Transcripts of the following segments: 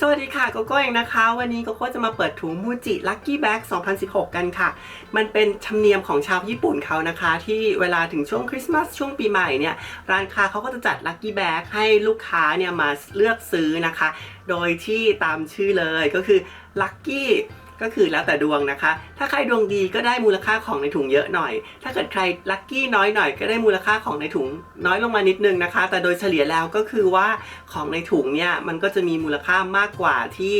สวัสดีค่ะโกโก้เองนะคะ วันนี้โกโก้จะมาเปิดถุงมูจิลั c กี้แบ็ก2016 กันค่ะ มันเป็นธรรมเนียมของชาวญี่ปุ่นเขานะคะ ที่เวลาถึงช่วงคริสต์มาสช่วงปีใหม่เนี่ย ร้านค้าเขาก็จะจัดลั c กี้แบ็กให้ลูกค้าเนี่ยมาเลือกซื้อนะคะ โดยที่ตามชื่อเลยก็คือลั c กี้ ก็คือแล้วแต่ดวงนะคะ ถ้าใครดวงดีก็ได้มูลค่าของในถุงเยอะหน่อย ถ้าเกิดใครลัคกี้น้อยหน่อยก็ได้มูลค่าของในถุงน้อยลงมานิดนึงนะคะ แต่โดยเฉลี่ยแล้วก็คือว่าของในถุงเนี่ยมันก็จะมีมูลค่ามากกว่าที่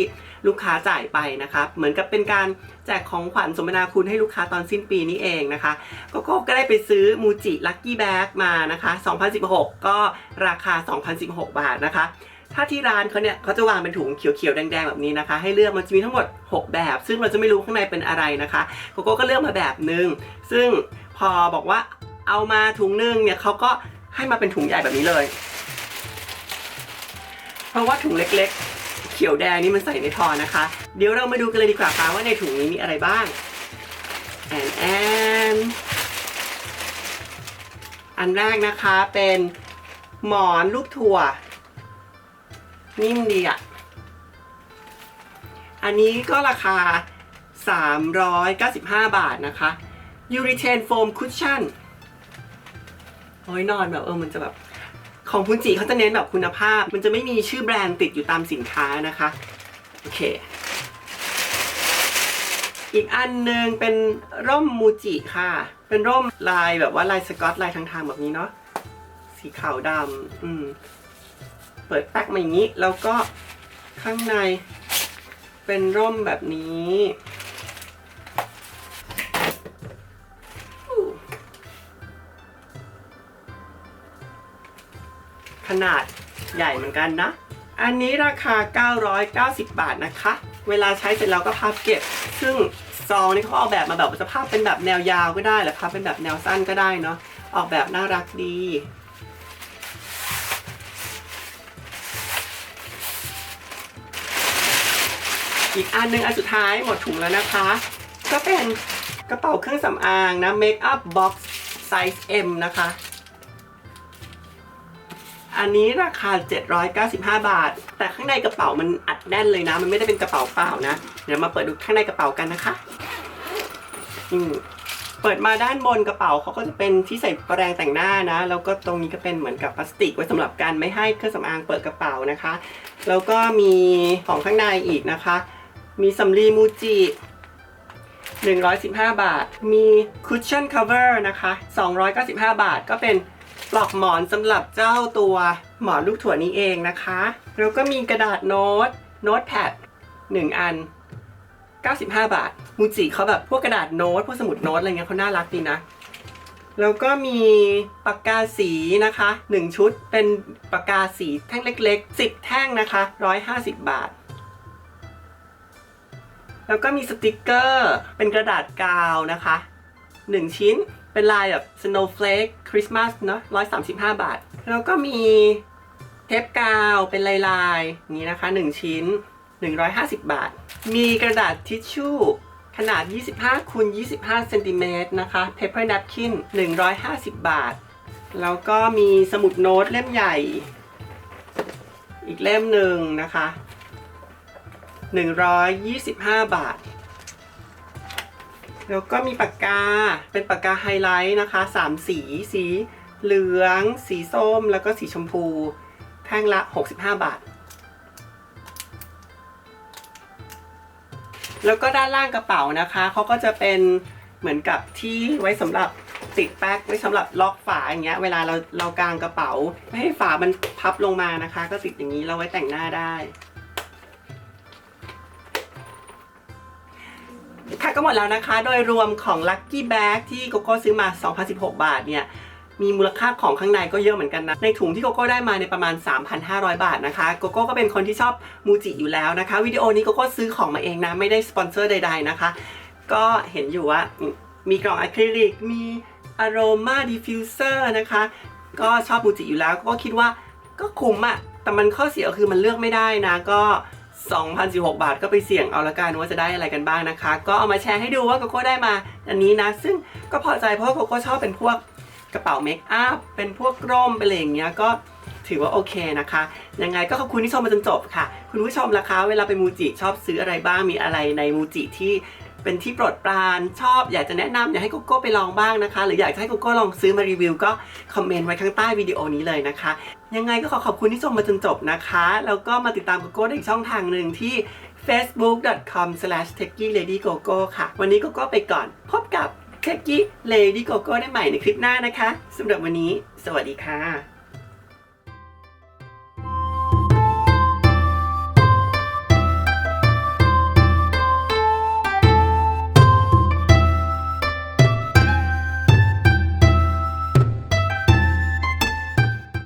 ลูกค้าจ่ายไปนะคะเหมือนกับเป็นการแจกของขวัญสมนาคุณให้ลูกค้าตอนสิ้นปีนี้เองนะคะก็ก็ได้ไปซื้อมูจิลัคกี้แบ็กมานะคะ 2016 ก็ราคา 2016 บาทนะคะ ถ้าที่ร้านเขาเนี่ยเขาจะวางเป็นถุงเขียวๆแดงๆแบบนี้นะคะ ให้เลือกมันจะมีทั้งหมด 6 แบบ ซึ่งเราจะไม่รู้ข้างในเป็นอะไรนะคะโกโก้ก็เลือกมาแบบหนึ่งซึ่งพอบอกว่าเอามาถุงหนึงเนี่ยเขาก็ให้มาเป็นถุงใหญ่แบบนี้เลย เพราะว่าถุงเล็กๆ เขียวแดงนี่มันใส่ในทอนะคะ เดี๋ยวเรามาดูกันเลยดีกว่าค่ะว่าในถุงนี้มีอะไรบ้างแอนแอนอันแรกนะคะเป็นหมอนลูกถั่ว นิ่มดีอะ อันนี้ก็ราคา 395 บาทนะคะยูริเทนโฟมคุชชั่นโอ้ยนอนแบบเออมันจะแบบของพุนจิเขาจะเน้นแบบคุณภาพ มันจะไม่มีชื่อแบรนด์ติดอยู่ตามสินค้านะคะ โอเค อีกอันหนึ่งเป็นร่มมูจิค่ะ เป็นร่มลายแบบว่าลายสกอตลายทางๆแบบนี้เนาะ สีขาวดำอืม เปิดแป๊กมาอย่างนี้ แล้วก็ข้างในเป็นร่มแบบนี้ขนาดใหญ่เหมือนกันนะ อันนี้ราคา 990 บาทนะคะ เวลาใช้เสร็จแล้วก็พับเก็บ ซึ่งซองนี่เขาออกแบบมาแบบว่าจะพับเป็นแบบแนวยาวก็ได้หรือพับเป็นแบบแนวสั้นก็ได้เนาะ ออกแบบน่ารักดี อีกอันหนึ่งอันสุดท้ายหมดถุงแล้วนะคะ ก็เป็นกระเป๋าเครื่องสำอางนะ Makeup Box Size M นะคะ อันนี้ราคา 795 บาท แต่ข้างในกระเป๋ามันอัดแน่นเลยนะ มันไม่ได้เป็นกระเป๋าเปล่านะ เดี๋ยวมาเปิดดูข้างในกระเป๋ากันนะคะอืมเปิดมาด้านบนกระเป๋าเขาก็จะเป็นที่ใส่แปรงแต่งหน้านะ แล้วก็ตรงนี้ก็เป็นเหมือนกับพลาสติกไว้สำหรับการไม่ให้เครื่องสำอางเปิดกระเป๋านะคะ แล้วก็มีของข้างในอีกนะคะ มีสำลีมูจิ 115 บาท มีคุชชั่น cover นะคะ 295 บาท ก็เป็นปลอกหมอนสำหรับเจ้าตัวหมอนลูกถั่วนี้เองนะคะ แล้วก็มีกระดาษโน้ต โน้ตแพด1 อัน 95 บาท มูจิเขาแบบพวกกระดาษโน้ต พวกสมุดโน้ตอะไรเงี้ยเขาน่ารักดีนะแล้วก็มีปากกาสีนะคะ 1 ชุดเป็นปากกาสีแท่งเล็ก ๆ 10 แท่งนะคะ 150 บาท แล้วก็มีสติกเกอร์ เป็นกระดาษกาวนะคะ 1 ชิ้นเป็นลายแบบ snowflake Christmas เนอะ135 บาท แล้วก็มีเทปกาวเป็นลายลายนี้นะคะ 1 ชิ้น 150 บาท มีกระดาษทิชชู่ขนาด 25คูณ25เซนติเมตรนะคะ paper napkin 150 บาท แล้วก็มีสมุดโน้ตเล่มใหญ่ อีกเล่มหนึ่งนะคะ 125 บาท แล้วก็มีปากกา เป็นปากกาไฮไลท์นะคะ 3 สี สีเหลือง สีส้ม แล้วก็สีชมพู แท่งละ 65 บาท แล้วก็ด้านล่างกระเป๋านะคะ เขาก็จะเป็นเหมือนกับที่ไว้สำหรับติดแป๊กไว้สำหรับล็อกฝาอย่างเงี้ย เวลาเราเรากางกระเป๋า ไม่ให้ฝามันพับลงมานะคะ ก็ติดอย่างนี้เราไว้แต่งหน้าได้ ก็หมดแล้วนะคะ โดยรวมของ Lucky Bag ที่โกโก้ซื้อมา 2016 บาทเนี่ยมีมูลค่าของข้างในก็เยอะเหมือนกันนะ ในถุงที่โกโก้ได้มาในประมาณ 3,500 บาทนะคะ โกโก้ก็เป็นคนที่ชอบมูจิอยู่แล้วนะคะ วิดีโอนี้โกโก้ซื้อของมาเองนะ ไม่ได้สปอนเซอร์ใดๆนะคะ ก็เห็นอยู่ว่ามีกล่องอะคริลิก มีอารมาดิฟฟิวเซอร์นะคะ ก็ชอบมูจิอยู่แล้ว ก็คิดว่าก็คุ้มอะแต่มันข้อเสียคือมันเลือกไม่ได้นะ ก็ 2,016 บาทก็ไปเสี่ยงเอาละกันว่าจะได้อะไรกันบ้างนะคะ ก็เอามาแชร์ให้ดูว่าโกโก้ได้มาอันนี้นะ ซึ่งก็พอใจเพราะว่าโกโก้ชอบเป็นพวกกระเป๋าเมคอัพเป็นพวกร่มเป็นอะไรอย่างเงี้ยก็ถือว่าโอเคนะคะ ยังไงก็ขอบคุณที่ชมมาจนจบค่ะ คุณผู้ชมล่ะคะ เวลาไปมูจิชอบซื้ออะไรบ้างมีอะไรในมูจิที่ เป็นที่โปรดปรานชอบ อยากจะแนะนำอยากให้โกโก้ไปลองบ้างนะคะ หรืออยากจะให้โกโก้ลองซื้อมารีวิวก็คอมเมนต์ไว้ข้างใต้วิดีโอนี้เลยนะคะ ยังไงก็ขอขอบคุณที่ชมมาจนจบนะคะ แล้วก็มาติดตามโกโก้ได้อีกช่องทางหนึ่งที่ facebook.com/techieLadyGogo ค่ะ วันนี้โกโก้ไปก่อน พบกับ Techie Lady Gogo ได้ใหม่ในคลิปหน้านะคะสำหรับวันนี้ สวัสดีค่ะ